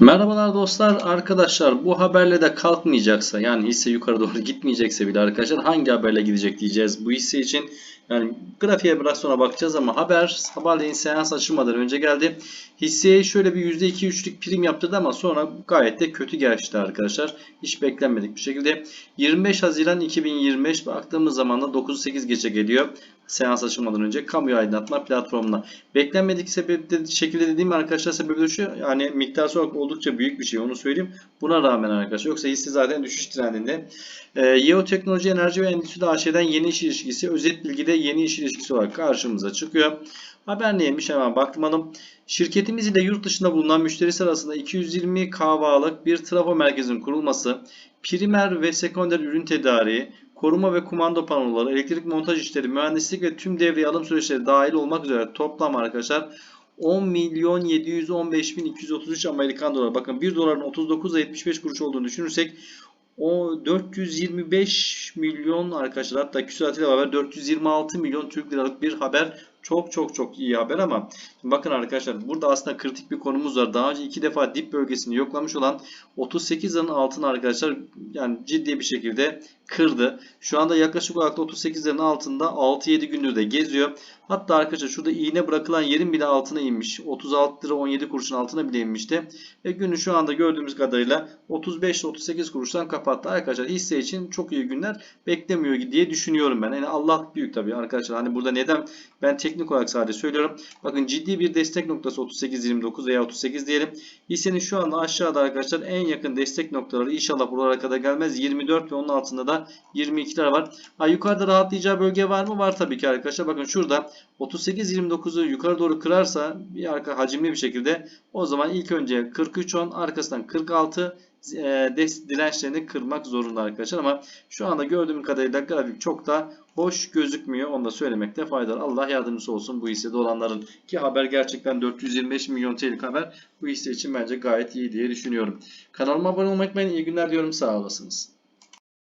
Merhabalar dostlar. Arkadaşlar bu haberle de kalkmayacaksa yani hisse yukarı doğru gitmeyecekse bile arkadaşlar hangi haberle gidecek diyeceğiz bu hisse için. Yani grafiğe biraz sonra bakacağız ama haber sabahleyin seans açılmadan önce geldi. Hisseye şöyle bir %2-3'lük prim yaptırdı ama sonra gayet de kötü geçti arkadaşlar. Hiç beklenmedik bir şekilde. 25 Haziran 2025 baktığımız zaman da 9-8 gece geliyor. Seans açılmadan önce kamuoyu aydınlatma platformuna. Beklenmedik sebepte şekilde dediğim arkadaşlar sebebi şu yani miktar olarak oldukça büyük bir şey onu söyleyeyim. Buna rağmen arkadaşlar yoksa hisse zaten düşüş trendinde. E, Yeo Teknoloji Enerji ve Endüstri AŞ'den yeni iş ilişkisi özet bilgide yeni iş ilişkisi olarak karşımıza çıkıyor. Haber neymiş hemen bakmalım. Şirketimiz ile yurt dışında bulunan müşterisi arasında 220 kahvalık bir trafo merkezinin kurulması, primer ve sekonder ürün tedariği, koruma ve kumanda panoları, elektrik montaj işleri, mühendislik ve tüm devreye alım süreçleri dahil olmak üzere toplam arkadaşlar 10 milyon 715 bin 233 Amerikan doları. Bakın 1 doların 39.75 kuruş olduğunu düşünürsek o 425 milyon arkadaşlar hatta küsuratıyla beraber 426 milyon Türk liralık bir haber. Çok çok çok iyi haber ama bakın arkadaşlar burada aslında kritik bir konumuz var. Daha önce iki defa dip bölgesini yoklamış olan 38 liranın altını arkadaşlar yani ciddi bir şekilde kırdı. Şu anda yaklaşık olarak da 38 liranın altında 6-7 gündür de geziyor. Hatta arkadaşlar şurada iğne bırakılan yerin bile altına inmiş. 36 lira 17 kuruşun altına bile inmişti. Ve günü şu anda gördüğümüz kadarıyla 35 ile 38 kuruştan kapattı. Arkadaşlar hisse için çok iyi günler beklemiyor diye düşünüyorum ben. Yani Allah büyük tabii arkadaşlar. Hani burada neden ben teknik olarak sadece söylüyorum. Bakın ciddi bir destek noktası 38.29 veya 38 diyelim. Hissenin şu anda aşağıda arkadaşlar en yakın destek noktaları inşallah buralara kadar gelmez. 24 ve onun altında da 22'ler var. Ha, yukarıda rahatlayacağı bölge var mı? Var tabii ki arkadaşlar. Bakın şurada 38-29'u yukarı doğru kırarsa bir arka hacimli bir şekilde o zaman ilk önce 43-10 arkasından 46 e, des- dirençlerini kırmak zorunda arkadaşlar ama şu anda gördüğüm kadarıyla grafik çok da hoş gözükmüyor. Onu da söylemekte fayda var. Allah yardımcısı olsun bu hissede olanların ki haber gerçekten 425 milyon TL'lik haber bu hisse için bence gayet iyi diye düşünüyorum. Kanalıma abone olmayı unutmayın. İyi günler diyorum. Sağ olasınız.